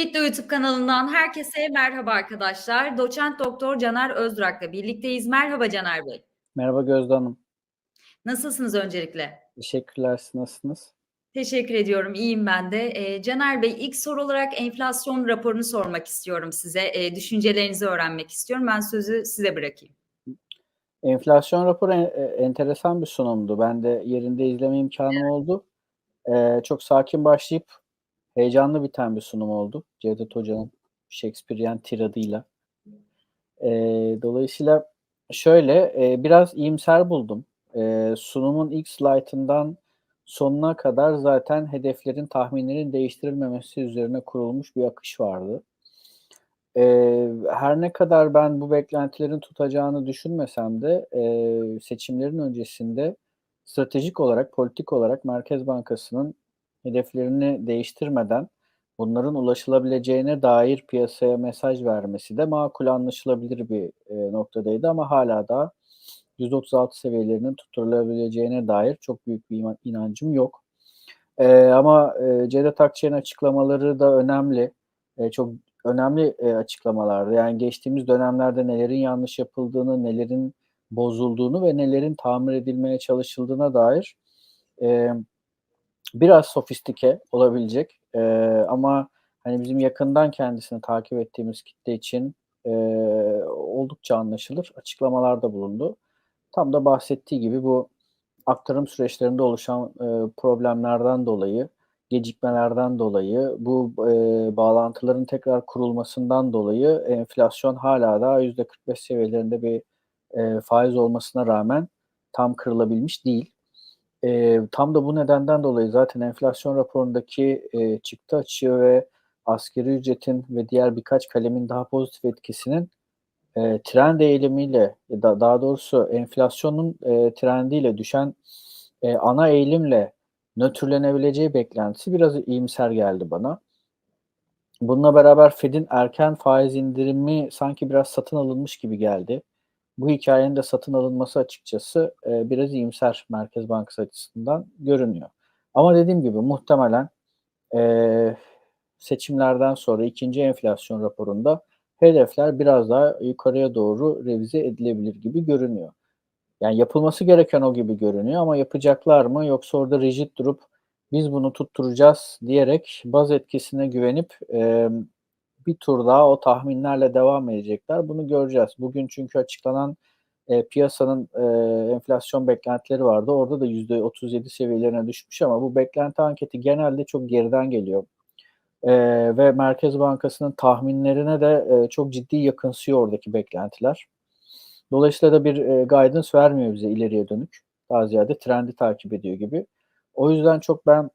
Bitlo YouTube kanalından herkese merhaba arkadaşlar. Doçent Doktor Caner Özdurak'la birlikteyiz. Merhaba Caner Bey. Merhaba Gözde Hanım. Nasılsınız öncelikle? Teşekkürler. Siz nasılsınız? Teşekkür ediyorum. İyiyim ben de. Eee, Caner Bey ilk soru olarak enflasyon raporunu sormak istiyorum size. Eee, düşüncelerinizi öğrenmek istiyorum. Ben sözü size bırakayım. Enflasyon raporu en, e, enteresan bir sunumdu. Ben de yerinde izleme imkanım oldu. Eee, çok sakin başlayıp heyecanlı biten bir sunum oldu. Cevdet Hoca'nın Shakespearean tiradıyla. Eee, dolayısıyla şöyle e, biraz iyimser buldum. Eee, sunumun ilk slaytından sonuna kadar zaten hedeflerin, tahminlerin değiştirilmemesi üzerine kurulmuş bir akış vardı. Eee, her ne kadar ben bu beklentilerin tutacağını düşünmesem de eee, seçimlerin öncesinde stratejik olarak, politik olarak Merkez Bankası'nın hedeflerini değiştirmeden bunların ulaşılabileceğine dair piyasaya mesaj vermesi de makul anlaşılabilir bir eee, noktadaydı ama hala da %36 seviyelerinin tutturulabileceğine dair çok büyük bir inancım yok. Eee, ama eee, Cevdet Akçay'ın açıklamaları da önemli. Eee, çok önemli eee, açıklamalardı. Yani geçtiğimiz dönemlerde nelerin yanlış yapıldığını, nelerin bozulduğunu ve nelerin tamir edilmeye çalışıldığına dair eee, biraz sofistike olabilecek eee, ama hani bizim yakından kendisini takip ettiğimiz kitle için eee, oldukça anlaşılır açıklamalarda bulundu. Tam da bahsettiği gibi bu aktarım süreçlerinde oluşan eee, problemlerden dolayı, gecikmelerden dolayı, bu eee, bağlantıların tekrar kurulmasından dolayı enflasyon hala da %45 seviyelerinde bir eee, faiz olmasına rağmen tam kırılabilmiş değil. Eee, tam da bu nedenden dolayı zaten enflasyon raporundaki eee, çıktı açığı ve asgari ücretin ve diğer birkaç kalemin daha pozitif etkisinin eee, trend eğilimiyle da daha doğrusu enflasyonun eee, trendiyle düşen eee, ana eğilimle nötrlenebileceği beklentisi biraz iyimser geldi bana. Bununla beraber Fed'in erken faiz indirimi sanki biraz satın alınmış gibi geldi. Bu hikayenin de satın alınması açıkçası eee, biraz iyimser Merkez Bankası açısından görünüyor. Ama dediğim gibi muhtemelen eee, seçimlerden sonra ikinci enflasyon raporunda hedefler biraz daha yukarıya doğru revize edilebilir gibi görünüyor. Yani yapılması gereken o gibi görünüyor ama yapacaklar mı yoksa orada rigid durup biz bunu tutturacağız diyerek baz etkisine güvenip eee, bir tur daha o tahminlerle devam edecekler. Bunu göreceğiz. Bugün çünkü açıklanan eee, piyasanın eee, enflasyon beklentileri vardı. Orada da %37 seviyelerine düşmüş ama bu beklenti anketi genelde çok geriden geliyor. Eee, ve Merkez Bankası'nın tahminlerine de eee, çok ciddi yakınsıyor oradaki beklentiler. Dolayısıyla da bir eee, guidance vermiyor bize ileriye dönük. Daha ziyade trendi takip ediyor gibi. O yüzden çok ben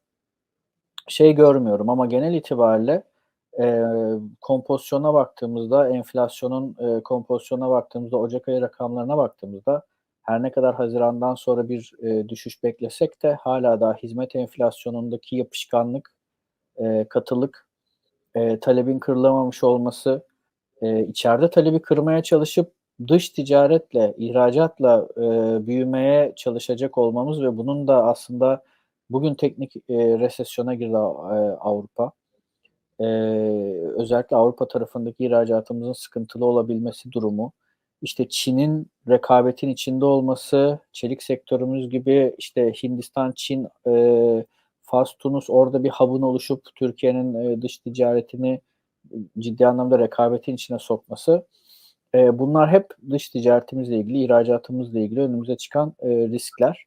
şey görmüyorum ama genel itibariyle eee, kompozisyona baktığımızda, enflasyonun eee, kompozisyona baktığımızda, Ocak ayı rakamlarına baktığımızda her ne kadar Haziran'dan sonra bir eee, düşüş beklesek de hala daha hizmet enflasyonundaki yapışkanlık, eee, katılık, eee, talebin kırılamamış olması, eee, içeride talebi kırmaya çalışıp dış ticaretle, ihracatla eee, büyümeye çalışacak olmamız ve bunun da aslında bugün teknik eee, resesyona girdi eee, Avrupa. Eee, özellikle Avrupa tarafındaki ihracatımızın sıkıntılı olabilmesi durumu, işte Çin'in rekabetin içinde olması, çelik sektörümüz gibi işte Hindistan, Çin, eee, Fas, Tunus orada bir hub'ın oluşup Türkiye'nin eee, dış ticaretini ciddi anlamda rekabetin içine sokması. Eee, bunlar hep dış ticaretimizle ilgili, ihracatımızla ilgili önümüze çıkan eee, riskler.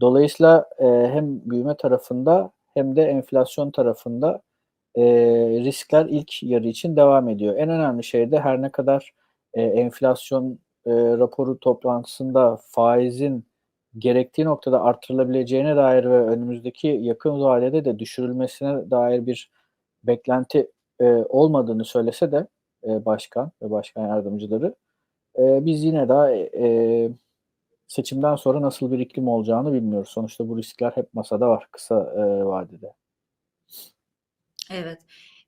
Dolayısıyla eee, hem büyüme tarafında hem de enflasyon tarafında eee, riskler ilk yarı için devam ediyor. En önemli şey de her ne kadar eee, enflasyon eee, raporu toplantısında faizin gerektiği noktada artırılabileceğine dair ve önümüzdeki yakın vadede de düşürülmesine dair bir beklenti eee, olmadığını söylese de eee, başkan ve başkan yardımcıları eee, biz yine daha eee, seçimden sonra nasıl bir iklim olacağını bilmiyoruz. Sonuçta bu riskler hep masada var kısa eee, vadede. Evet.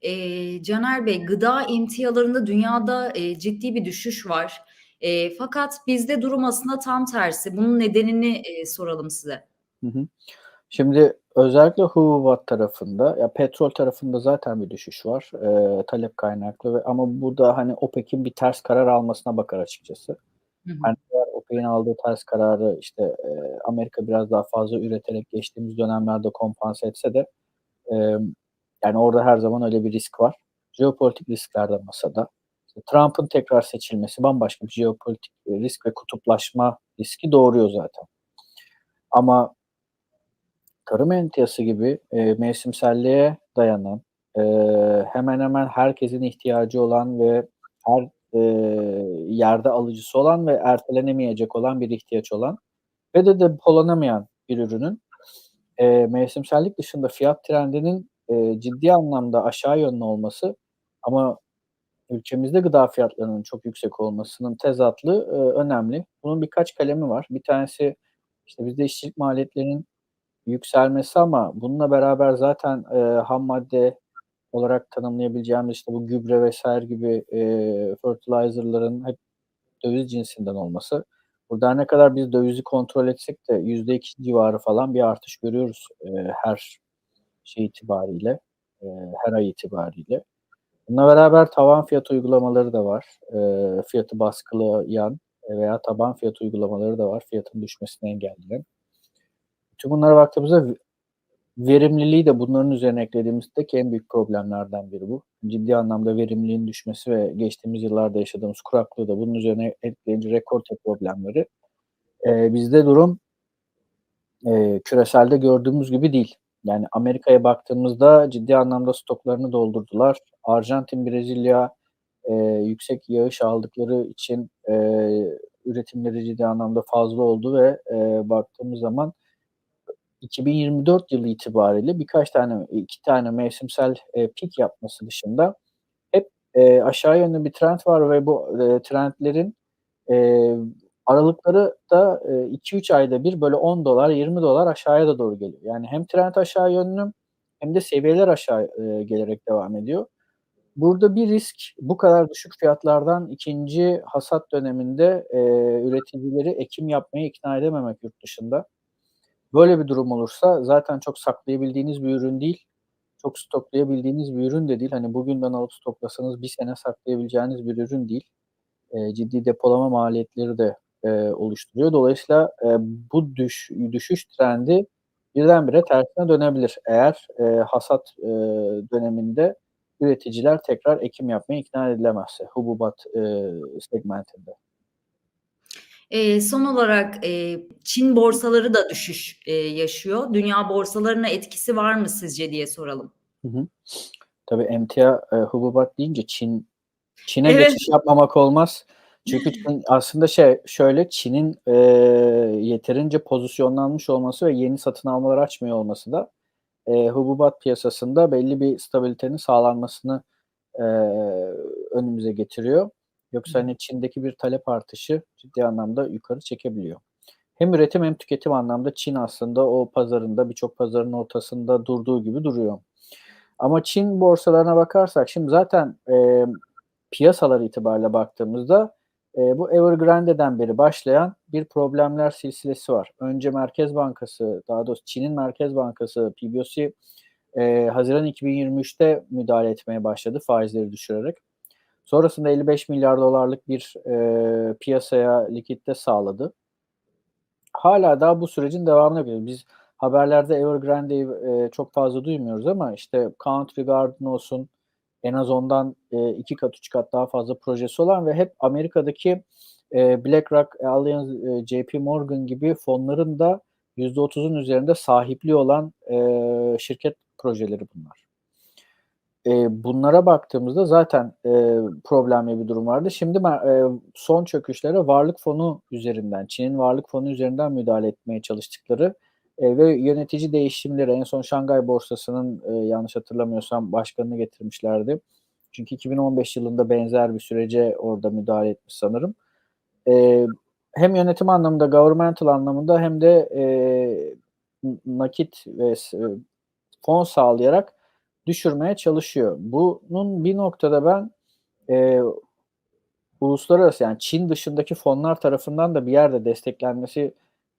Eee, Caner Bey, gıda emtialarında dünyada eee, ciddi bir düşüş var. Eee, fakat bizde durum aslında tam tersi. Bunun nedenini eee, soralım size. Hı hı. Şimdi özellikle hububat tarafında, ya petrol tarafında zaten bir düşüş var, eee, talep kaynaklı ve ama bu da, hani, OPEC'in bir ters karar almasına bakar açıkçası. Hı hı. Hani, eğer OPEC'in aldığı ters kararı, işte, eee, Amerika biraz daha fazla üreterek geçtiğimiz dönemlerde kompanse etse de, emm, yani, orada her zaman öyle bir risk var. Jeopolitik riskler de masada. Trump'ın tekrar seçilmesi bambaşka bir jeopolitik, eee, risk ve kutuplaşma riski doğuruyor zaten. Ama tarım emtiası gibi, eee, mevsimselliğe dayanan, eee, hemen hemen herkesin ihtiyacı olan ve her, eee, yerde alıcısı olan ve ertelenemeyecek olan bir ihtiyaç olan ve de depolanamayan bir ürünün, eee, mevsimsellik dışında fiyat trendinin, eee, ciddi anlamda aşağı yönlü olması ama ülkemizde gıda fiyatlarının çok yüksek olmasının tezatlığı, eee, önemli. Bunun birkaç kalemi var. Bir tanesi, işte, bizde işçilik maliyetlerinin yükselmesi ama bununla beraber zaten, eee, hammadde olarak tanımlayabileceğimiz, işte, bu gübre vs. gibi, eee, fertilizer'ların hep döviz cinsinden olması. Burada ne kadar biz dövizi kontrol etsek de %2 civarı falan bir artış görüyoruz, eee, her şey itibariyle, eee, her ay itibariyle. Bununla beraber tavan fiyat uygulamaları da var. Eee, fiyatı baskılayan veya taban fiyat uygulamaları da var, fiyatın düşmesini engelleyen. Bütün bunlara baktığımızda verimliliği de bunların üzerine eklediğimizdeki en büyük problemlerden biri bu. Ciddi anlamda verimliliğin düşmesi ve geçtiğimiz yıllarda yaşadığımız kuraklığı da bunun üzerine ekleyince rekorte problemleri. Eee, bizde durum eee, küreselde gördüğümüz gibi değil. Yani, Amerika'ya baktığımızda ciddi anlamda stoklarını doldurdular. Arjantin, Brezilya, eee, yüksek yağış aldıkları için, eee, üretimleri ciddi anlamda fazla oldu ve, eee, baktığımız zaman 2024 yılı itibariyle birkaç tane, 2 tane mevsimsel, eee, pik yapması dışında hep, eee, aşağı yönlü bir trend var ve bu, eee, trendlerin, eee, aralıkları da, eee, 2-3 ayda bir böyle $10, $20 aşağıya da doğru geliyor. Yani, hem trend aşağı yönlü hem de seviyeler aşağı, eee, gelerek devam ediyor. Burada bir risk, bu kadar düşük fiyatlardan 2'nci hasat döneminde, eee, üreticileri ekim yapmaya ikna edememek yurt dışında. Böyle bir durum olursa zaten çok saklayabildiğiniz bir ürün değil, çok stoklayabildiğiniz bir ürün de değil. Hani, bugünden alıp stoklasanız 1 sene saklayabileceğiniz bir ürün değil. Eee, ciddi depolama maliyetleri de, eee, oluşturuyor. Dolayısıyla, eee, bu düş düşüş trendi birdenbire tersine dönebilir eğer, eee, hasat, eee, döneminde üreticiler tekrar ekim yapmaya ikna edilemezse hububat, eee, segmentinde. Eee, son olarak, eee, Çin borsaları da düşüş, eee, yaşıyor. Dünya borsalarına etkisi var mı sizce diye soralım. Hı hı. Tabii emtia, eee, hububat deyince Çin Çin'e Evet. geçiş yapmamak olmaz. Çünkü Çin aslında şey, şöyle, Çin'in, eee, yeterince pozisyonlanmış olması ve yeni satın almalar açmıyor olması da, eee, hububat piyasasında belli bir stabilitenin sağlanmasını, eee, önümüze getiriyor. Yoksa, hani, Çin'deki bir talep artışı ciddi anlamda yukarı çekebiliyor. Hem üretim hem tüketim anlamda Çin aslında o pazarında, birçok pazarın ortasında durduğu gibi duruyor. Ama Çin borsalarına bakarsak şimdi zaten, emm, piyasalar itibariyle baktığımızda, eee, bu Evergrande'den beri başlayan bir problemler silsilesi var. Önce Merkez Bankası, daha doğrusu Çin'in Merkez Bankası PBOC, eee, haziran 2023'te müdahale etmeye başladı faizleri düşürerek. Sonrasında $55 milyar bir, eee, piyasaya likidite sağladı. Hâlâ daha bu sürecin devamını yapıyor. Biz haberlerde Evergrande'yi, eee, çok fazla duymuyoruz ama, işte, Country Garden olsun, en az ondan, eee, 2 kat, 3 kat daha fazla projesi olan ve hep Amerika'daki, eee, BlackRock, Allianz, eee, JP Morgan gibi fonların da %30'un üzerinde sahipliği olan, eee, şirket projeleri bunlar. Eee, bunlara baktığımızda zaten, eee, problemli bir durum vardı. Şimdi eee, son çöküşlere varlık fonu üzerinden, Çin'in varlık fonu üzerinden müdahale etmeye çalıştıkları, eee, ve yönetici değişimleri en son Şangay Borsası'nın, eee, yanlış hatırlamıyorsam başkanını getirmişlerdi. Çünkü 2015 yılında benzer bir sürece orada müdahale etmiş sanırım. Eee, hem yönetim anlamında, governmental anlamında hem de, n nakit ve s fon sağlayarak düşürmeye çalışıyor. Bunun bir noktada ben, eee, uluslararası, yani, Çin dışındaki fonlar tarafından da bir yerde desteklenmesi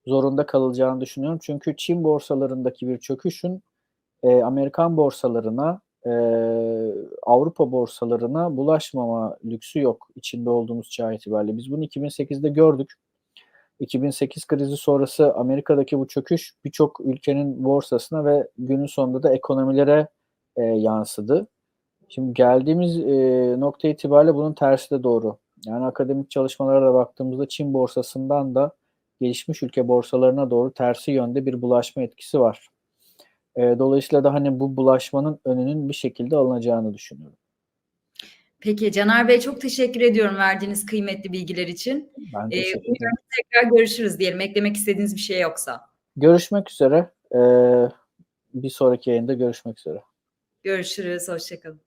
zorunda kalacağını düşünüyorum. Çünkü Çin borsalarındaki bir çöküşün e, Amerikan borsalarına, e, Avrupa borsalarına bulaşmama lüksü yok içinde olduğumuz çağ itibariyle. Biz bunu 2008'de gördük. 2008 krizi sonrası Amerika'daki bu çöküş birçok ülkenin borsasına ve günün sonunda da ekonomilere e, yansıdı. Şimdi geldiğimiz e, nokta itibariyle bunun tersi de doğru. Yani akademik çalışmalara da baktığımızda Çin borsasından da gelişmiş ülke borsalarına doğru tersi yönde bir bulaşma etkisi var. E, dolayısıyla da hani bu bulaşmanın önünün bir şekilde alınacağını düşünüyorum. Peki Caner Bey çok teşekkür ediyorum verdiğiniz kıymetli bilgiler için. Ben Ee, teşekkür ederim. tekrar görüşürüz diyelim. Eklemek istediğiniz bir şey yoksa. Görüşmek üzere. E, bir sonraki yayında görüşmek üzere. Görüşürüz. Hoşçakalın.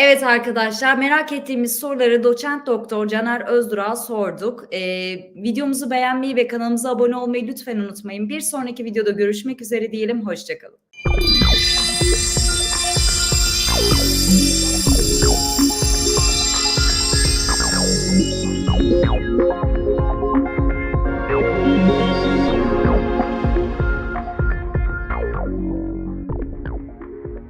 Evet arkadaşlar merak ettiğimiz soruları doçent doktor Caner Özdur'a sorduk. Ee, videomuzu beğenmeyi ve kanalımıza abone olmayı lütfen unutmayın. Bir sonraki videoda görüşmek üzere diyelim. Hoşçakalın.